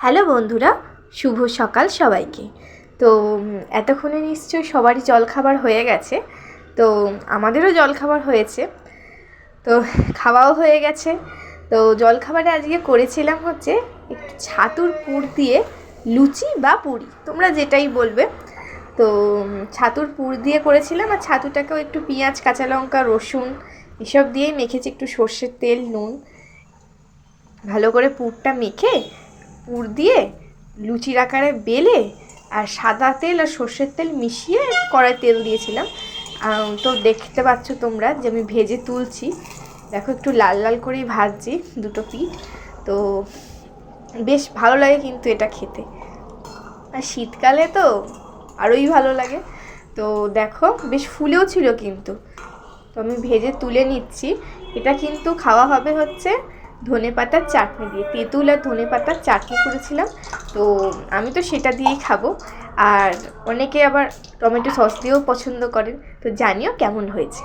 Hello বন্ধুরা, শুভ সকাল সবাইকে। তো এতক্ষণে নিশ্চয়ই সবারই জলখাবার হয়ে গেছে। তো, আমাদেরও জলখাবার হয়েছে। তো, খাওয়াও হয়ে গেছে। তো জলখাবারে আজকে করেছিলাম হচ্ছে একটু ছাতুর পুর দিয়ে লুচি বা পুরি, তোমরা যেটাই বলবে। তো ছাতুর পুর দিয়ে করেছিলাম আর ছাতুটাকেও একটু পেঁয়াজ, কাঁচা লঙ্কা, রসুন এসব দিয়ে মেখেছি, একটু সর্ষের তেল, নুন, ভালো করে পুরটা মেখে পুর দিয়ে লুচির আকারে বেলে আর সাদা তেল আর সর্ষের তেল মিশিয়ে কড়াই তেল দিয়েছিলাম। তো দেখতে পাচ্ছ তোমরা যে আমি ভেজে তুলছি। দেখো একটু লাল লাল করেই ভাজছি দুটো পিঠ। তো বেশ ভালো লাগে কিন্তু এটা খেতে। আর শীতকালে তো আরোই ভালো লাগে। তো দেখো বেশ ফুলেও ছিল কিন্তু। তো আমি ভেজে তুলে নিচ্ছি। এটা কিন্তু খাওয়া হবে হচ্ছে ধনে পাতার চাটনি দিয়ে, তেঁতুল আর ধনে পাতার চাটনি করেছিলাম। তো আমি তো সেটা দিয়েই খাব। আর অনেকে আবার টমেটো সস দিয়েও পছন্দ করেন। তো জানিও কেমন হয়েছে।